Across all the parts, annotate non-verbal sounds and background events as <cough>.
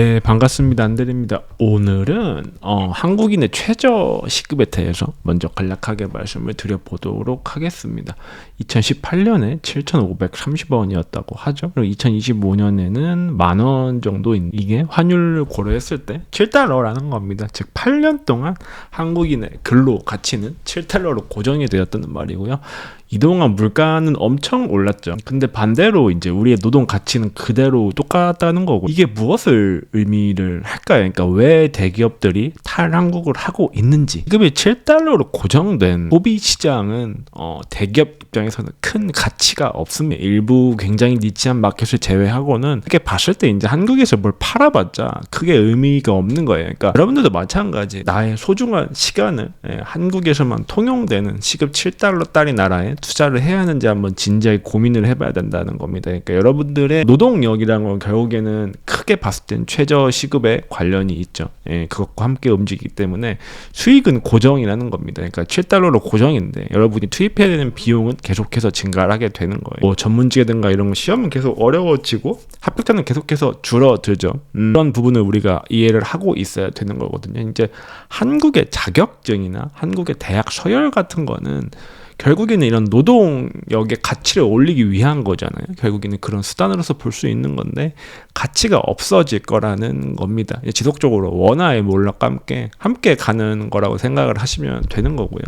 네, 반갑습니다. 안드립니다. 오늘은 어, 한국인의 최저 시급에 대해서 먼저 간략하게 말씀을 드려보도록 하겠습니다. 2018년에 7,530원이었다고 하죠. 그리고 2025년에는 만원 정도인 이게 환율을 고려했을 때 7달러라는 겁니다. 즉 8년 동안 한국인의 근로 가치는 7달러로 고정이 되었다는 말이고요. 이동안 물가는 엄청 올랐죠. 근데 반대로 이제 우리의 노동 가치는 그대로 똑같다는 거고 이게 무엇을 의미를 할까요? 그러니까 왜 대기업들이 탈한국을 하고 있는지 시급이 7달러로 고정된 소비 시장은 어, 대기업 입장에서는 큰 가치가 없습니다. 일부 굉장히 니치한 마켓을 제외하고는 그렇게 봤을 때 이제 한국에서 뭘 팔아봤자 크게 의미가 없는 거예요. 그러니까 여러분들도 마찬가지 나의 소중한 시간을 예, 한국에서만 통용되는 시급 7달러 딸이 나라에 투자를 해야 하는지 한번 진지하게 고민을 해봐야 된다는 겁니다. 그러니까 여러분들의 노동력이라는 건 결국에는 크게 봤을 땐 최저 시급에 관련이 있죠. 예, 그것과 함께 움직이기 때문에 수익은 고정이라는 겁니다. 그러니까 7달러로 고정인데 여러분이 투입해야 되는 비용은 계속해서 증가를 하게 되는 거예요. 뭐 전문직이든가 이런 거 시험은 계속 어려워지고 합격자는 계속해서 줄어들죠. 음, 그런 부분을 우리가 이해를 하고 있어야 되는 거거든요. 이제 한국의 자격증이나 한국의 대학 서열 같은 거는 결국에는 이런 노동력의 가치를 올리기 위한 거잖아요. 결국에는 그런 수단으로서 볼 수 있는 건데 가치가 없어질 거라는 겁니다. 지속적으로 원화의 몰락과 함께 함께 가는 거라고 생각을 하시면 되는 거고요.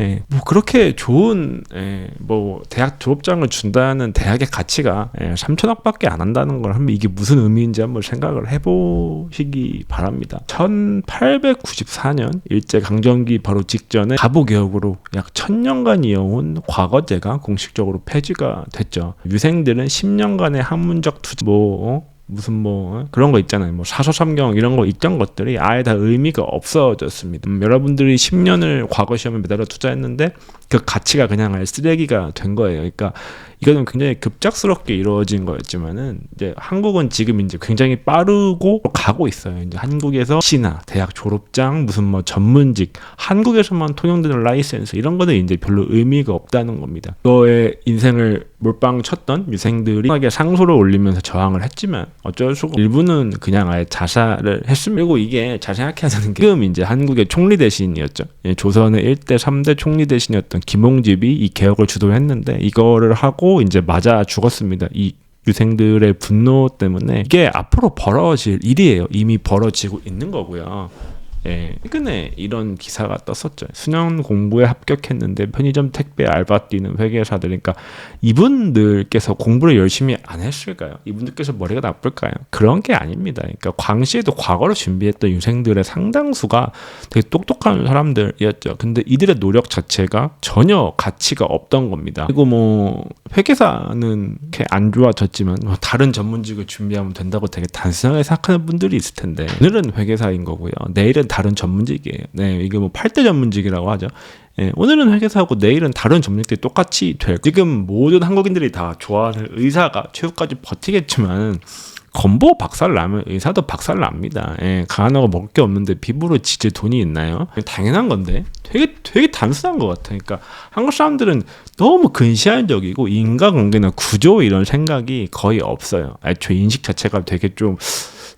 예, 뭐 그렇게 좋은 예, 뭐 대학 졸업장을 준다는 대학의 가치가 예, 3천억밖에 안 한다는 걸 한번 이게 무슨 의미인지 한번 생각을 해보시기 바랍니다. 1894년 일제 강점기 바로 직전에 가보개혁으로 약 천년간 이어온 과거제가 공식적으로 폐지가 됐죠. 유생들은 10년간의 학문적 투자 뭐 어? 무슨 뭐 어? 그런 거 있잖아요. 뭐 사서삼경 이런 거 있던 것들이 아예 다 의미가 없어졌습니다. 음, 여러분들이 10년을 과거 시험에 매달아 투자했는데 그 가치가 그냥 아예 쓰레기가 된 거예요. 그러니까 이거는 굉장히 급작스럽게 이루어진 거였지만은 이제 한국은 지금 이제 굉장히 빠르고 가고 있어요. 이제 한국에서 시나 대학 졸업장 무슨 뭐 전문직 한국에서만 통용되는 라이센스 이런 거는 이제 별로 의미가 없다는 겁니다. 그거에 인생을 몰빵 쳤던 유생들이 하게 상소를 올리면서 저항을 했지만 어쩔 수가 일부는 그냥 아예 자살을 했습니다. 그리고 이게 잘 생각해야 되는 게 지금 이제 한국의 총리 대신이었죠. 예, 조선의 1대 3대 총리 대신이었던 김홍집이 이 개혁을 주도했는데 이거를 하고 이제 맞아 죽었습니다. 이 유생들의 분노 때문에 이게 앞으로 벌어질 일이에요. 이미 벌어지고 있는 거고요. 예, 최근에 이런 기사가 떴었죠. 수능 공부에 합격했는데 편의점 택배 알바 뛰는 회계사들, 그러니까 이분들께서 공부를 열심히 안 했을까요? 이분들께서 머리가 나쁠까요? 그런 게 아닙니다. 그러니까 광시에도 과거로 준비했던 유생들의 상당수가 되게 똑똑한 사람들이었죠. 근데 이들의 노력 자체가 전혀 가치가 없던 겁니다. 그리고 뭐 회계사는 이렇게 안 좋아졌지만 뭐 다른 전문직을 준비하면 된다고 되게 단순하게 생각하는 분들이 있을 텐데 오늘은 회계사인 거고요. 내일은 다른 전문직이에요. 네, 이게 뭐 8대 전문직이라고 하죠. 예, 오늘은 회계사하고 내일은 다른 전문직들이 똑같이 될. 지금 모든 한국인들이 다 좋아하는 의사가 최후까지 버티겠지만 건보 박살 나면 의사도 박살 납니다. 예, 강한하고 먹을 게 없는데 피부로 지질 돈이 있나요? 당연한 건데 되게 되게 단순한 것 같아. 그러니까 한국 사람들은 너무 근시안적이고 인간관계나 구조 이런 생각이 거의 없어요. 애초에 인식 자체가 되게 좀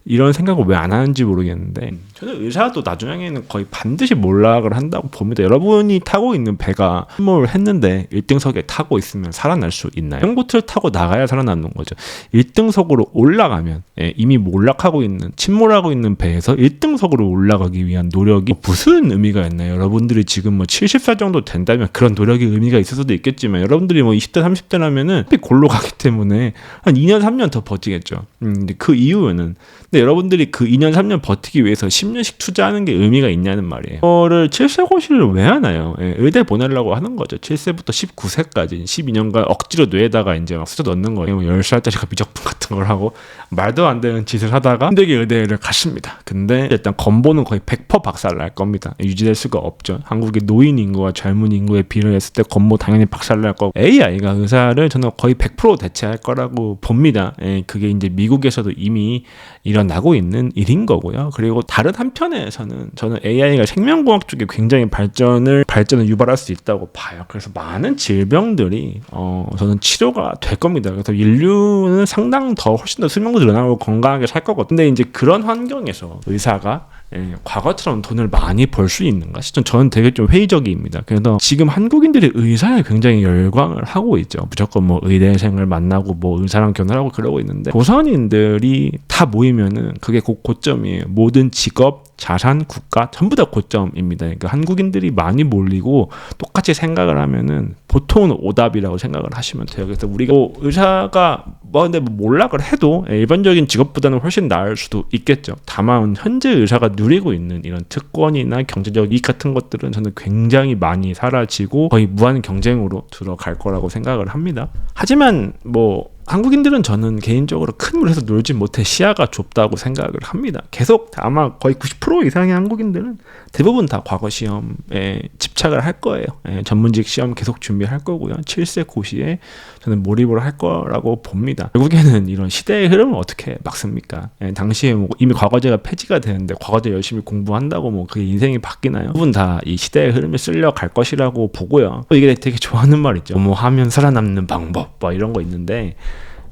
이런 생각을 왜 안 하는지 모르겠는데 저는 의사도 나중에는 거의 반드시 몰락을 한다고 봅니다. 여러분이 타고 있는 배가 침몰을 했는데 1등석에 타고 있으면 살아날 수 있나요? 형보트를 타고 나가야 살아나는 거죠. 1등석으로 올라가면 예, 이미 몰락하고 있는 침몰하고 있는 배에서 1등석으로 올라가기 위한 노력이 무슨 의미가 있나요? 여러분들이 지금 뭐 70살 정도 된다면 그런 노력이 의미가 있을 수도 있겠지만 여러분들이 뭐 20대 30대라면은 골로 가기 때문에 한 2년 3년 더 버티겠죠. 음, 근데 그 이유는 근데 여러분들이 그 2년 3년 버티기 위해서 10년씩 투자하는 게 의미가 있냐는 말이에요. 이거를 7세 고시를 왜 하나요? 예, 의대 보내려고 하는 거죠. 7세부터 19세까지 12년간 억지로 뇌에다가 이제 막 숫자 넣는 거예요. 뭐 10살짜리가 <laughs> 미적분 같은 걸 하고 말도 안 되는 짓을 하다가 힘들게 의대를 갔습니다. 근데 일단 건보는 거의 100% 박살 날 겁니다. 유지될 수가 없죠. 한국의 노인 인구와 젊은 인구에 비례했을 때 건보 당연히 박살 날 거고 AI가 의사를 저는 거의 100% 대체할 거라고 봅니다. 예, 그게 이제 미국에서도 이미 이런 일어나고 있는 일인 거고요. 그리고 다른 한편에서는 저는 AI가 생명공학 쪽에 굉장히 발전을 발전을 유발할 수 있다고 봐요. 그래서 많은 질병들이 어 저는 치료가 될 겁니다. 그래서 인류는 상당 더 훨씬 더 수명도 늘어나고 건강하게 살 거거든요. 근데 이제 그런 환경에서 의사가 예, 과거처럼 돈을 많이 벌 수 있는가? 시점 저는 되게 좀 회의적입니다. 그래서 지금 한국인들이 의사에 굉장히 열광을 하고 있죠. 무조건 뭐 의대생을 만나고 뭐 의사랑 결혼하고 그러고 있는데 조선인들이 다 모이면은 그게 곧 고점이에요. 모든 직업, 자산, 국가 전부 다 고점입니다. 그러니까 한국인들이 많이 몰리고 똑같이 생각을 하면은 보통은 오답이라고 생각을 하시면 돼요. 그래서 우리가 뭐 의사가 뭐 근데 뭐 몰락을 해도 일반적인 직업보다는 훨씬 나을 수도 있겠죠. 다만 현재 의사가 누리고 있는 이런 특권이나 경제적 이익 같은 것들은 저는 굉장히 많이 사라지고 거의 무한 경쟁으로 들어갈 거라고 생각을 합니다. 하지만 뭐 한국인들은 저는 개인적으로 큰 물에서 놀지 못해 시야가 좁다고 생각을 합니다. 계속 아마 거의 90% 이상의 한국인들은 대부분 다 과거 시험에 집착을 할 거예요. 예, 전문직 시험 계속 준비할 거고요. 7세 고시에 저는 몰입을 할 거라고 봅니다. 결국에는 이런 시대의 흐름을 어떻게 막습니까? 예, 당시에 뭐 이미 과거제가 폐지가 되는데 과거제 열심히 공부한다고 뭐 그게 인생이 바뀌나요? 대부분 다 이 시대의 흐름을 쓸려 갈 것이라고 보고요. 이게 되게 좋아하는 말 있죠. 뭐 하면 살아남는 방법 뭐 이런 거 있는데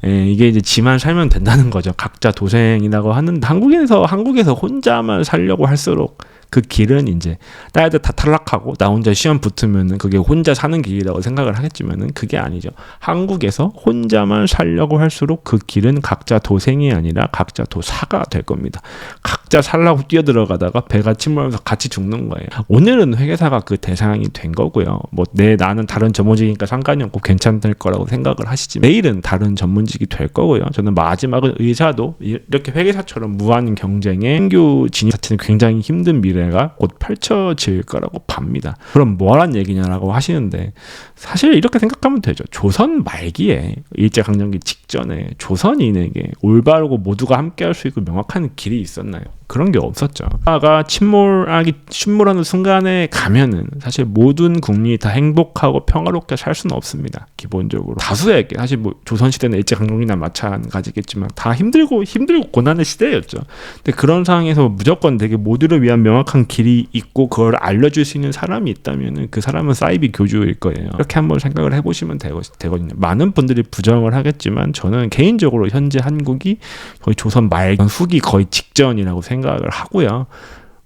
예, 이게 이제 지만 살면 된다는 거죠. 각자 도생이라고 하는 한국에서 한국에서 혼자만 살려고 할수록 그 길은 이제 딸들 다 탈락하고 나 혼자 시험 붙으면은 그게 혼자 사는 길이라고 생각을 하겠지만은 그게 아니죠. 한국에서 혼자만 살려고 할수록 그 길은 각자 도생이 아니라 각자 도사가 될 겁니다. 각자 살라고 뛰어들어가다가 배가 침몰하면서 같이 죽는 거예요. 오늘은 회계사가 그 대상이 된 거고요. 뭐 내 나는 다른 전문직이니까 상관이 없고 괜찮을 거라고 생각을 하시지. 내일은 다른 전문직이 될 거고요. 저는 마지막은 의사도 이렇게 회계사처럼 무한 경쟁에 신규 진입 자체는 굉장히 힘든 미래 가 곧 펼쳐질 거라고 봅니다. 그럼 뭐란 얘기냐라고 하시는데 사실 이렇게 생각하면 되죠. 조선 말기에 일제강점기 직전에 조선인에게 올바르고 모두가 함께할 수 있고 명확한 길이 있었나요? 그런 게 없었죠. 나가 침몰하기 침몰하는 순간에 가면은 사실 모든 국민이 다 행복하고 평화롭게 살 수는 없습니다. 기본적으로 다수에게 사실 뭐 조선 시대는 일제 강점기나 마찬가지겠지만 다 힘들고 힘들고 고난의 시대였죠. 근데 그런 상황에서 무조건 되게 모두를 위한 명확 한 길이 있고 그걸 알려줄 수 있는 사람이 있다면은 그 사람은 사이비 교주일 거예요. 이렇게 한번 생각을 해보시면 되거 든요. 많은 분들이 부정을 하겠지만 저는 개인적으로 현재 한국이 거의 조선 말 후기 거의 직전이라고 생각. 생각을 하고요.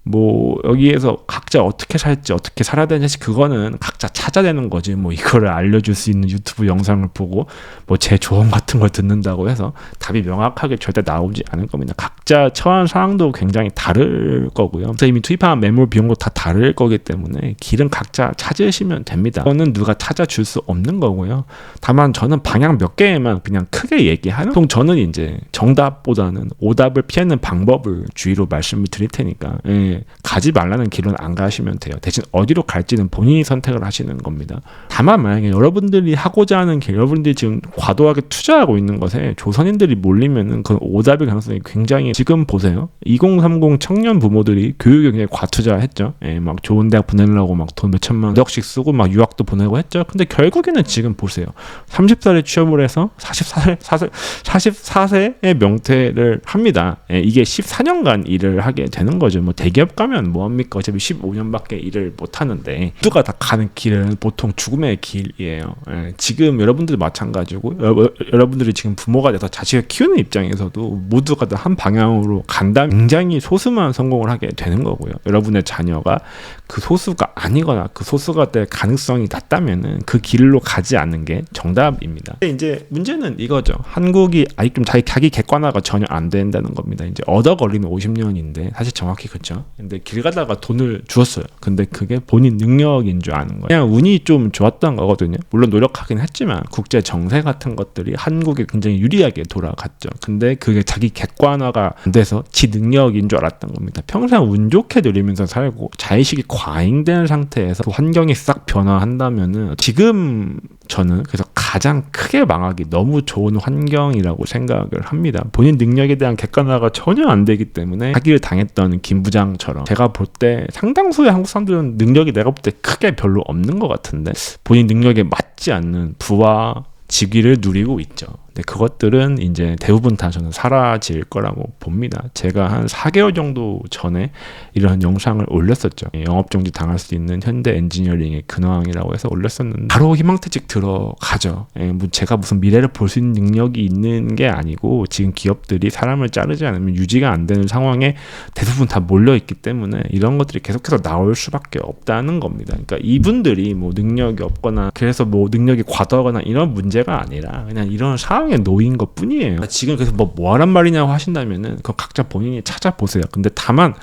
뭐 여기에서 각자 어떻게 살지 어떻게 살아야 되는지 그거는 각자 찾아내는 거지. 뭐 이거를 알려줄 수 있는 유튜브 영상을 보고 뭐 제 조언 같은 걸 듣는다고 해서 답이 명확하게 절대 나오지 않을 겁니다. 각자 처한 상황도 굉장히 다를 거고요. 이미 투입한 매몰 비용도 다 다를 거기 때문에 길은 각자 찾으시면 됩니다. 그거는 누가 찾아줄 수 없는 거고요. 다만 저는 방향 몇 개만 그냥 크게 얘기하는 보통 저는 이제 정답보다는 오답을 피하는 방법을 주의로 말씀을 드릴 테니까. 예. 가지 말라는 길은 안 가시면 돼요. 대신 어디로 갈지는 본인이 선택을 하시는 겁니다. 다만 만약에 여러분들이 하고자 하는 길, 여러분들이 지금 과도하게 투자하고 있는 것에 조선인들이 몰리면은 그 오답의 가능성이 굉장히 지금 보세요. 2030 청년 부모들이 교육에 굉장히 과투자했죠. 예, 막 좋은 대학 보내려고 막 돈 몇천만 원씩 쓰고 막 유학도 보내고 했죠. 근데 결국에는 지금 보세요. 30살에 취업을 해서 44세, 44세의 명퇴를 합니다. 예, 이게 14년간 일을 하게 되는 거죠. 뭐 대기업 기업 가면 뭐합니까? 어차피 15년밖에 일을 못 하는데 모두가 다 가는 길은 보통 죽음의 길이에요. 예, 지금 여러분들 마찬가지고 여, 러 분들이 지금 부모가 돼서 자식을 키우는 입장에서도 모두가 다 한 방향으로 간다면 굉장히 소수만 성공을 하게 되는 거고요. 여러분의 자녀가 그 소수가 아니거나 그 소수가 될 가능성이 낮다면은 그 길로 가지 않는 게 정답입니다. 근데 이제 문제는 이거죠. 한국이 아직 좀 자기 자기 객관화가 전혀 안 된다는 겁니다. 이제 얻어 걸리는 50년인데 사실 정확히 그렇죠. 근데 길 가다가 돈을 주었어요. 근데 그게 본인 능력인 줄 아는 거예요. 그냥 운이 좀 좋았던 거거든요. 물론 노력하긴 했지만 국제 정세 같은 것들이 한국에 굉장히 유리하게 돌아갔죠. 근데 그게 자기 객관화가 안 돼서 지 능력인 줄 알았던 겁니다. 평생 운 좋게 누리면서 살고 자의식이 과잉된 상태에서 그 환경이 싹 변화한다면은 지금 저는 그래서 가장 크게 망하기 너무 좋은 환경이라고 생각을 합니다. 본인 능력에 대한 객관화가 전혀 안 되기 때문에 사기를 당했던 김 부장처럼 제가 볼 때 상당수의 한국 사람들은 능력이 내가 볼 때 크게 별로 없는 것 같은데 본인 능력에 맞지 않는 부와 직위를 누리고 있죠. 근데 그것들은 이제 대부분 다 저는 사라질 거라고 봅니다. 제가 한 4개월 정도 전에 이런 영상을 올렸었죠. 영업정지 당할 수 있는 현대 엔지니어링의 근황이라고 해서 올렸었는데 바로 희망퇴직 들어가죠. 예, 뭐 제가 무슨 미래를 볼 수 있는 능력이 있는 게 아니고 지금 기업들이 사람을 자르지 않으면 유지가 안 되는 상황에 대부분 다 몰려 있기 때문에 이런 것들이 계속해서 나올 수밖에 없다는 겁니다. 그러니까 이분들이 뭐 능력이 없거나 그래서 뭐 능력이 과도하거나 이런 문제가 아니라 그냥 이런 상황 에 놓인 것 뿐이에요. 그러니까 지금 그래서 뭐 뭐 하란 말이냐고 하신다면은 그 각자 본인이 찾아보세요. 근데 다만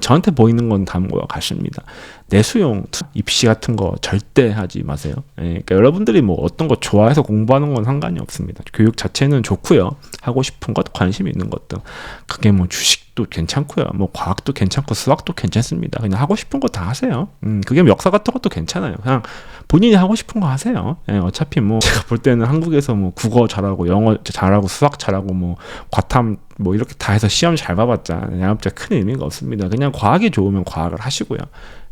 저한테 보이는 건 다음과 같습니다. 내수용 입시 같은 거 절대 하지 마세요. 예, 그러니까 여러분들이 뭐 어떤 거 좋아해서 공부하는 건 상관이 없습니다. 교육 자체는 좋고요. 하고 싶은 것, 관심 있는 것들. 그게 뭐 주식 도 괜찮고요. 뭐 과학도 괜찮고 수학도 괜찮습니다. 그냥 하고 싶은 거 다 하세요. 음, 그게 뭐 역사 같은 것도 괜찮아요. 그냥 본인이 하고 싶은 거 하세요. 예, 어차피 뭐 제가 볼 때는 한국에서 뭐 국어 잘하고 영어 잘하고 수학 잘하고 뭐 과탐 뭐 이렇게 다 해서 시험 잘 봐봤자 양업자 큰 의미가 없습니다. 그냥 과학이 좋으면 과학을 하시고요.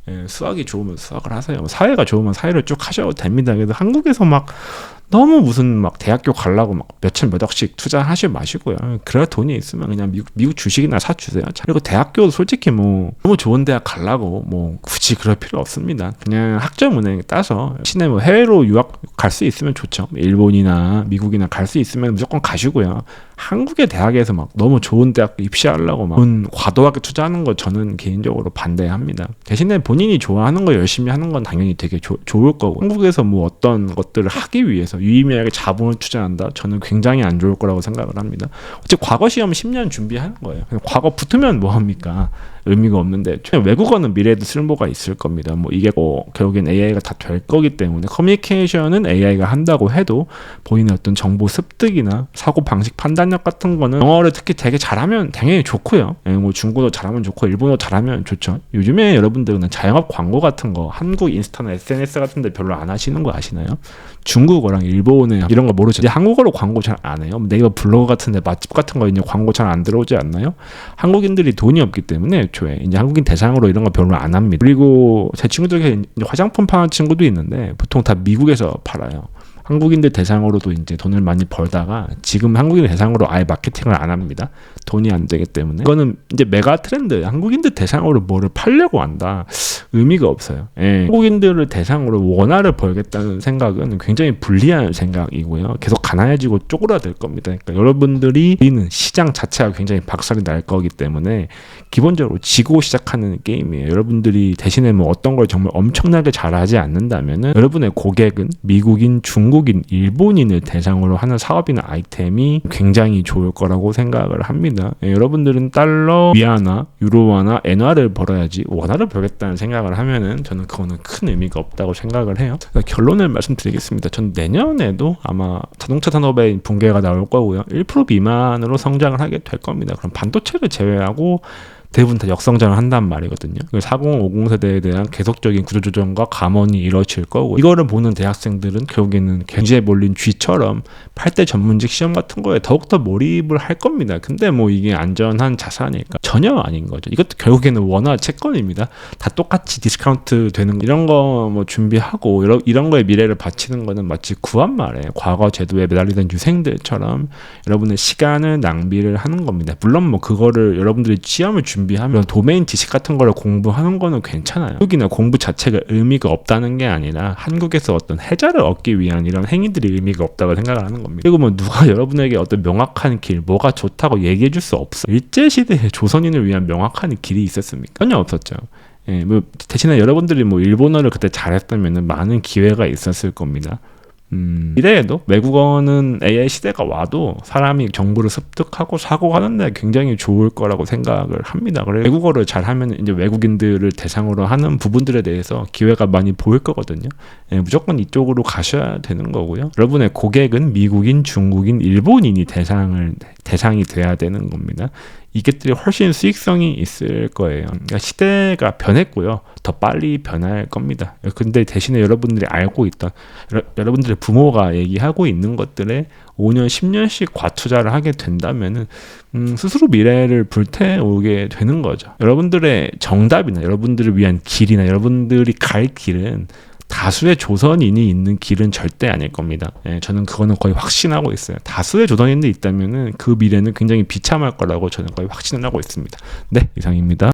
예, 수학이 좋으면 수학을 하세요. 뭐 사회가 좋으면 사회를 쭉 하셔도 됩니다. 그래서 한국에서 막 너무 무슨 막 대학교 가려고 막 몇천 몇 억씩 투자하지 마시고요. 그래 돈이 있으면 그냥 미국, 미국 주식이나 사주세요. 그리고 대학교도 솔직히 뭐 너무 좋은 대학 가려고 뭐 굳이 그럴 필요 없습니다. 그냥 학점은행 따서 시내 뭐 해외로 유학 갈 수 있으면 좋죠. 일본이나 미국이나 갈 수 있으면 무조건 가시고요. 한국의 대학에서 막 너무 좋은 대학 입시하려고 막 과도하게 투자하는 거 저는 개인적으로 반대합니다. 대신에 본인이 좋아하는 거 열심히 하는 건 당연히 되게 조, 좋을 거고 한국에서 뭐 어떤 것들을 하기 위해서 유의미하게 자본을 투자한다? 저는 굉장히 안 좋을 거라고 생각을 합니다. 어째 과거 시험 10년 준비하는 거예요. 과거 붙으면 뭐 합니까? 의미가 없는데 외국어는 미래에도 쓸모가 있을 겁니다. 뭐 이게 뭐 결국엔 AI가 다 될 거기 때문에 커뮤니케이션은 AI가 한다고 해도 본인의 어떤 정보 습득이나 사고 방식 판단력 같은 거는 영어를 특히 되게 잘하면 당연히 좋고요. 예, 뭐 중국어 잘하면 좋고 일본어 잘하면 좋죠. 요즘에 여러분들은 자영업 광고 같은 거 한국 인스타나 SNS 같은 데 별로 안 하시는 거 아시나요? 중국어랑 일본어 이런 거 모르죠. 이제 한국어로 광고 잘 안 해요. 네이버 블로그 같은 데 맛집 같은 거 이제 광고 잘 안 들어오지 않나요? 한국인들이 돈이 없기 때문에 애초에 이제 한국인 대상으로 이런 거 별로 안 합니다. 그리고 제 친구 중에 화장품 파는 친구도 있는데 보통 다 미국에서 팔아요. 한국인들 대상으로도 이제 돈을 많이 벌다가 지금 한국인 대상으로 아예 마케팅을 안 합니다. 돈이 안 되기 때문에 이거는 이제 메가 트렌드 한국인들 대상으로 뭐를 팔려고 한다 의미가 없어요. 예. 한국인들을 대상으로 원화를 벌겠다는 생각은 굉장히 불리한 생각이고요. 계속 가난해지고 쪼그라들 겁니다. 그러니까 여러분들이 있는 시장 자체가 굉장히 박살이 날 거기 때문에 기본적으로 지고 시작하는 게임이에요. 여러분들이 대신에 뭐 어떤 걸 정말 엄청나게 잘하지 않는다면은 여러분의 고객은 미국인, 중국 인, 일본인을 대상으로 하는 사업이나 아이템이 굉장히 좋을 거라고 생각을 합니다. 예, 여러분들은 달러, 위안화, 유로화나 엔화를 벌어야지 원화를 벌겠다는 생각을 하면은 저는 그거는 큰 의미가 없다고 생각을 해요. 결론을 말씀드리겠습니다. 전 내년에도 아마 자동차 산업의 붕괴가 나올 거고요. 1% 미만으로 성장을 하게 될 겁니다. 그럼 반도체를 제외하고 대부분 다 역성장을 한단 말이거든요. 40, 50 세대에 대한 계속적인 구조조정과 감원이 이루어질 거고 이거를 보는 대학생들은 결국에는 경제에 몰린 쥐처럼 8대 전문직 시험 같은 거에 더욱더 몰입을 할 겁니다. 근데 뭐 이게 안전한 자산일까? 전혀 아닌 거죠. 이것도 결국에는 원화 채권입니다. 다 똑같이 디스카운트 되는 이런 거 뭐 준비하고 이런, 이런 거에 미래를 바치는 거는 마치 구한 말에 과거 제도에 매달리던 유생들처럼 여러분의 시간을 낭비를 하는 겁니다. 물론 뭐 그거를 여러분들이 시험을 준비 준비하면 도메인 지식 같은 거를 공부하는 거는 괜찮아요. 한국이나 공부 자체가 의미가 없다는 게 아니라 한국에서 어떤 해자를 얻기 위한 이런 행위들이 의미가 없다고 생각을 하는 겁니다. 그리고 뭐 누가 <laughs> 여러분에게 어떤 명확한 길, 뭐가 좋다고 얘기해 줄 수 없어. 일제 시대에 조선인을 위한 명확한 길이 있었습니까? 전혀 없었죠. 예, 뭐 대신에 여러분들이 뭐 일본어를 그때 잘했다면 많은 기회가 있었을 겁니다. 음, 미래에도 외국어는 AI 시대가 와도 사람이 정보를 습득하고 사고하는데 굉장히 좋을 거라고 생각을 합니다. 그래 외국어를 잘하면 이제 외국인들을 대상으로 하는 부분들에 대해서 기회가 많이 보일 거거든요. 예, 무조건 이쪽으로 가셔야 되는 거고요. 여러분의 고객은 미국인, 중국인, 일본인이 대상을 대상이 돼야 되는 겁니다. 이것들이 훨씬 수익성이 있을 거예요. 그러니까 시대가 변했고요. 더 빨리 변할 겁니다. 근데 대신에 여러분들이 알고 있던 여러 분들의 부모가 얘기하고 있는 것들에 5년, 10년씩 과투자를 하게 된다면은 음, 스스로 미래를 불태우게 되는 거죠. 여러분들의 정답이나 여러분들을 위한 길이나 여러분들이 갈 길은 다수의 조선인이 있는 길은 절대 아닐 겁니다. 예, 저는 그거는 거의 확신하고 있어요. 다수의 조선인이 있다면은 그 미래는 굉장히 비참할 거라고 저는 거의 확신을 하고 있습니다. 네, 이상입니다.